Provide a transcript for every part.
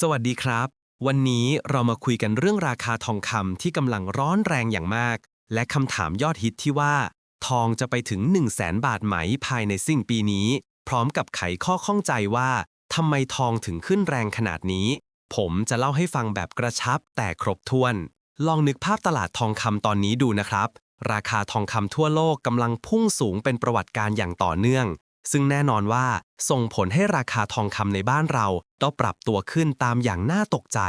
สวัสดีครับ วันนี้เรามาคุยกันเรื่องราคาทองคำที่กำลังร้อนแรงอย่างมาก และคำถามยอดฮิตที่ว่า ทองจะไปถึง 1 0 0 0 0แสนบาทไหมภายในสิ้นปีนี้ พร้อมกับไขข้อข้องใจว่าทำไมทองถึงขึ้นแรงขนาดนี้ ผมจะเล่าให้ฟังแบบกระชับแต่ครบถ้วน ลองนึกภาพตลาดทองคำตอนนี้ดูนะครับ ราคาทองคำทั่วโลกกำลังพุ่งสูงเป็นประวัติการอย่างต่อเนื่อง ซึ่งแน่นอนว่าส่งผลให้ราคาทองคำในบ้านเราต้องปรับตัวขึ้นตามอย่างน่าตกใจ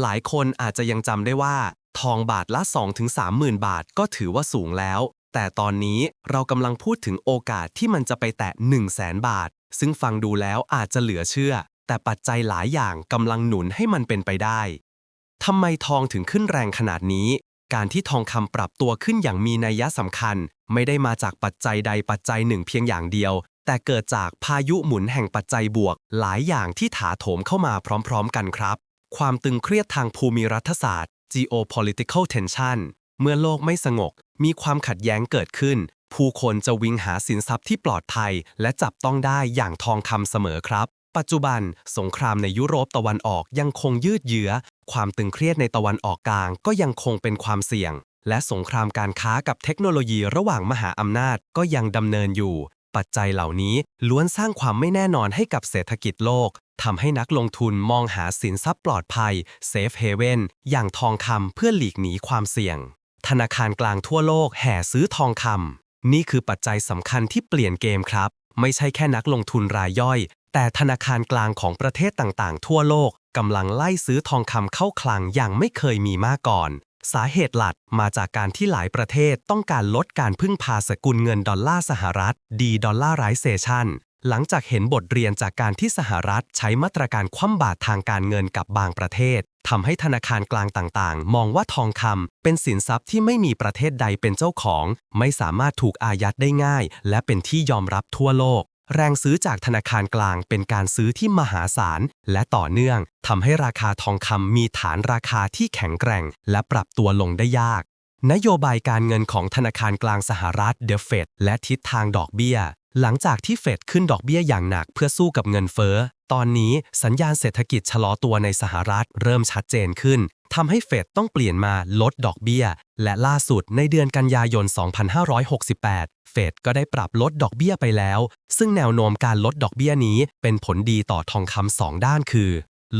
หลายคนอาจจะยังจำได้ว่า ทองบาทละ 2-3หมื่นบาทก็ถือว่าสูงแล้ว แต่ตอนนี้เรากำลังพูดถึงโอกาสที่มันจะไปแตะ 1 0 0 0 0แสนบาท ซึ่งฟังดูแล้วอาจจะเหลือเชื่อ แต่ปัจจัยหลายอย่างกำลังหนุนให้มันเป็นไปได้ทำไมทองถึงขึ้นแรงขนาดนี้ การที่ทองคำปรับตัวขึ้นอย่างมีนัยยะสำคัญ ไม่ได้มาจากปัจจัยใดปัจจัยหนึ่งเพียงอย่างเดียว แต่เกิดจากพายุหมุนแห่งปัจจัยบวก หลายอย่างที่ถาโถมเข้ามาพร้อมๆ กันครับ ความตึงเครียดทางภูมิรัฐศาสตร์ geopolitical tension เมื่อโลกไม่สงบมีความขัดแย้งเกิดขึ้น ผู้คนจะวิ่งหาสินทรัพย์ที่ปลอดภัย และจับต้องได้อย่างทองคำเสมอครับ ปัจจุบัน สงครามในยุโรปตะวันออกยังคงยืดเยื้อ ความตึงเครียดในตะวันออกกลางก็ยังคงเป็นความเสี่ยง และสงครามการค้ากับเทคโนโลยีระหว่างมหาอำนาจก็ยังดำเนินอยู่ ปัจจัยเหล่านี้ล้วนสร้างความไม่แน่นอนให้กับเศรษฐกิจโลกทำให้นักลงทุนมองหาสินทรัพย์ปลอดภัย Safe Haven อย่างทองคำเพื่อหลีกหนีความเสี่ยง ธนาคารกลางทั่วโลกแห่ซื้อทองคำนี่คือปัจจัยสำคัญที่เปลี่ยนเกมครับ ไม่ใช่แค่นักลงทุนรายย่อย แต่ธนาคารกลางของประเทศต่างๆ ทั่วโลกกำลังไล่ซื้อทองคำเข้าคลังอย่างไม่เคยมีมาก่อน สาเหตุหลักมาจากการที่หลายประเทศต้องการลดการพึ่งพาสกุลเงินดอลลาร์สหรัฐดีดอลลาร์ไรเซชันหลังจากเห็นบทเรียนจากการที่สหรัฐใช้มาตรการคว่ำบาตรทางการเงินกับบางประเทศทำให้ธนาคารกลางต่างๆ มองว่าทองคำเป็นสินทรัพย์ที่ไม่มีประเทศใดเป็นเจ้าของ ไม่สามารถถูกอายัดได้ง่าย และเป็นที่ยอมรับทั่วโลก แรงซื้อจากธนาคารกลางเป็นการซื้อที่มหาศาล และต่อเนื่องทำให้ราคาทองคำมีฐานราคาที่แข็งแกร่ง และปรับตัวลงได้ยาก นโยบายการเงินของธนาคารกลางสหรัฐเดฟเฟดและทิศทางดอกเบี้ย หลังจากที่เฟดขึ้นดอกเบี้ยอย่างหนักเพื่อสู้กับเงินเฟ้อ ตอนนี้สัญญาณเศรษฐกิจชะลอตัวในสหรัฐเริ่มชัดเจนขึ้น ทำให้เฟดต้องเปลี่ยนมาลดดอกเบี้ย และล่าสุดในเดือนกันยายน 2568 เฟดก็ได้ปรับลดดอกเบี้ยไปแล้ว ซึ่งแนวโน้มการลดดอกเบี้ยนี้เป็นผลดีต่อทองคำสองด้านคือ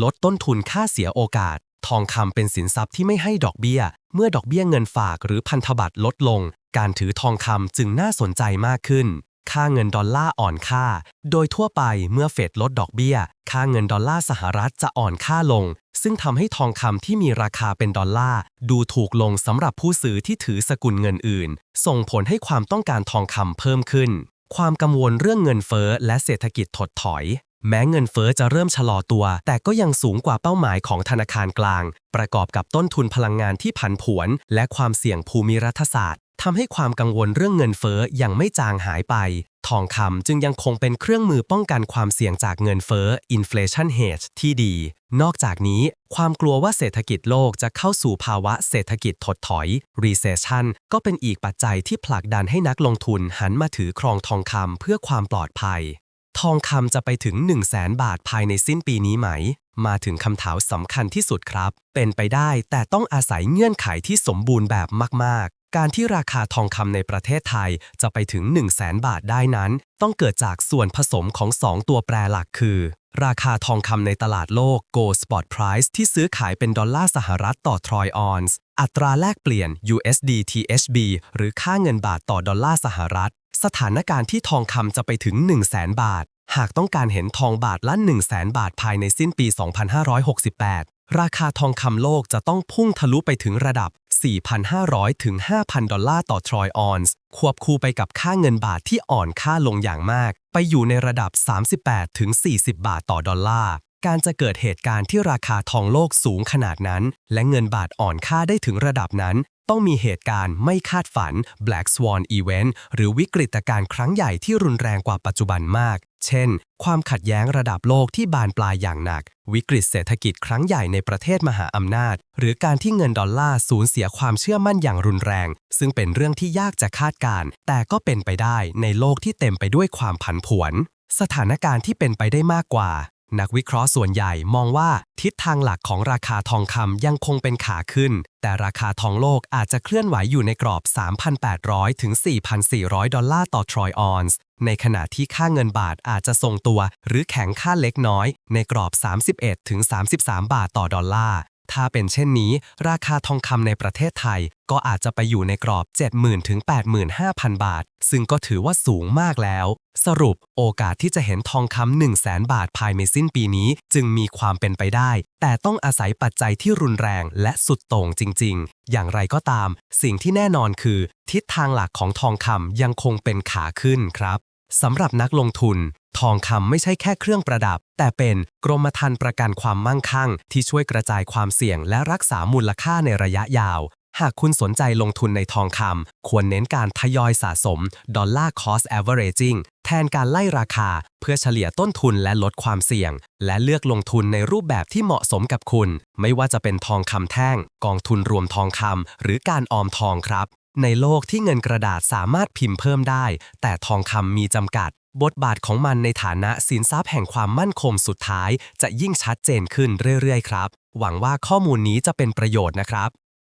ลดต้นทุนค่าเสียโอกาส ทองคำเป็นสินทรัพย์ที่ไม่ให้ดอกเบี้ย เมื่อดอกเบี้ยเงินฝากหรือพันธบัตรลดลง การถือทองคำจึงน่าสนใจมากขึ้น ค่าเงินดอลลาร์อ่อนค่า โดยทั่วไปเมื่อเฟดลดดอกเบี้ย ค่าเงินดอลลาร์สหรัฐจะอ่อนค่าลง ซึ่งทำให้ทองคำที่มีราคาเป็นดอลลาร์ดูถูกลงสำหรับผู้ซื้อที่ถือสกุลเงินอื่น ส่งผลให้ความต้องการทองคำเพิ่มขึ้น ความกังวลเรื่องเงินเฟ้อและเศรษฐกิจถดถอย แม้เงินเฟ้อจะเริ่มชะลอตัว แต่ก็ยังสูงกว่าเป้าหมายของธนาคารกลาง ประกอบกับต้นทุนพลังงานที่ผันผวน และความเสี่ยงภูมิรัฐศาสตร์ ทำให้ความกังวลเรื่องเงินเฟ้อยังไม่จางหายไป ทองคำจึงยังคงเป็นเครื่องมือป้องกันความเสี่ยงจากเงินเฟ้อ inflation hedge ที่ดี นอกจากนี้ ความกลัวว่าเศรษฐกิจโลกจะเข้าสู่ภาวะเศรษฐกิจถดถอย recession ก็เป็นอีกปัจจัยที่ผลักดันให้นักลงทุนหันมาถือครองทองคำเพื่อความปลอดภัย ทองคำจะไปถึง 1 0 0 0 0แสนบาทภายในสิ้นปีนี้ไหมมาถึงคำถามสำคัญที่สุดครับ เป็นไปได้แต่ต้องอาศัยเงื่อนไขที่สมบูรณ์แบบมาก การที่ราคาทองคำในประเทศไทยจะไปถึง 1 0 0 0 0แสนบาทได้นั้น ต้องเกิดจากส่วนผสมของ 2 ตัวแปรหลักคือ ราคาทองคำในตลาดโลก Gold Spot Price ที่ซื้อขายเป็นดอลลาร์สหรัฐต่อทรอยออนซ์อัตราแลกเปลี่ยน USD THB หรือค่าเงินบาทต่อดอลลาร์สหรัฐ สถานการณ์ที่ทองคำจะไปถึง 1 0 0 0 0แสนบาท หากต้องการเห็นทองบาทละ 1 0 0 0 0แสนบาทภายในสิ้นปี 2568 ราคาทองคำโลกจะต้องพุ่งทะลุไปถึงระดับ 4,500 ถึง 5,000 ดอลลาร์ต่อทรอยออนซ์ ควบคู่ไปกับค่าเงินบาทที่อ่อนค่าลงอย่างมาก ไปอยู่ในระดับ 38 ถึง 40 บาทต่อดอลลาร์ การจะเกิดเหตุการณ์ที่ราคาทองโลกสูงขนาดนั้น และเงินบาทอ่อนค่าได้ถึงระดับนั้น ต้องมีเหตุการณ์ไม่คาดฝัน Black Swan Event หรือวิกฤตการณ์ครั้งใหญ่ที่รุนแรงกว่าปัจจุบันมาก เช่น ความขัดแย้งระดับโลกที่บานปลายอย่างหนัก วิกฤตเศรษฐกิจครั้งใหญ่ในประเทศมหาอำนาจ หรือการที่เงินดอลลาร์สูญเสียความเชื่อมั่นอย่างรุนแรง ซึ่งเป็นเรื่องที่ยากจะคาดการณ์แต่ก็เป็นไปได้ในโลกที่เต็มไปด้วยความผันผวน สถานการณ์ที่เป็นไปได้มากกว่า นักวิเคราะห์ส่วนใหญ่มองว่าทิศทางหลักของราคาทองคำยังคงเป็นขาขึ้น แต่ราคาทองโลกอาจจะเคลื่อนไหวอยู่ในกรอบ 3,800 ถึง 4,400 ดอลลาร์ต่อทรอยออนซ์ ในขณะที่ค่าเงินบาทอาจจะทรงตัว หรือแข็งค่าเล็กน้อย ในกรอบ 31 ถึง 33 บาทต่อดอลลาร์ ถ้าเป็นเช่นนี้ ราคาทองคำในประเทศไทย ก็อาจจะไปอยู่ในกรอบ 70,000ถึง85,000 บาท ซึ่งก็ถือว่าสูงมากแล้ว สรุปโอกาสที่จะเห็นทองคำ1 0 0 0 0แบาทภายในสิ้นปีนี้ จึงมีความเป็นไปได้ แต่ต้องอาศัยปัจจัยที่รุนแรงและสุดโต่งจริง ๆ อย่างไรก็ตาม สิ่งที่แน่นอนคือ ทิศทางหลักของทองคำยังคงเป็นขาขึ้นครับ สำหรับนักลงทุน ทองคำไม่ใช่แค่เครื่องประดับ แต่เป็นกรมธรรม์ประกันความมั่งคั่ง ที่ช่วยกระจายความเสี่ยงและรักษามูลค่าในระยะยาว หากคุณสนใจลงทุนในทองคำควรเน้นการทยอยสะสม Dollar Cost Averaging แทนการไล่ราคา เพื่อเฉลี่ยต้นทุนและลดความเสี่ยง และเลือกลงทุนในรูปแบบที่เหมาะสมกับคุณ ไม่ว่าจะเป็นทองคำแท่ง กองทุนรวมทองคำหรือการออมทองครับ ในโลกที่เงินกระดาษสามารถพิมพ์เพิ่มได้ แต่ทองคำมีจำกัด บทบาทของมันในฐานะสินทรัพย์แห่งความมั่นคงสุดท้าย จะยิ่งชัดเจนขึ้นเรื่อยๆ ครับ หวังว่าข้อมูลนี้จะเป็นประโยชน์นะครับ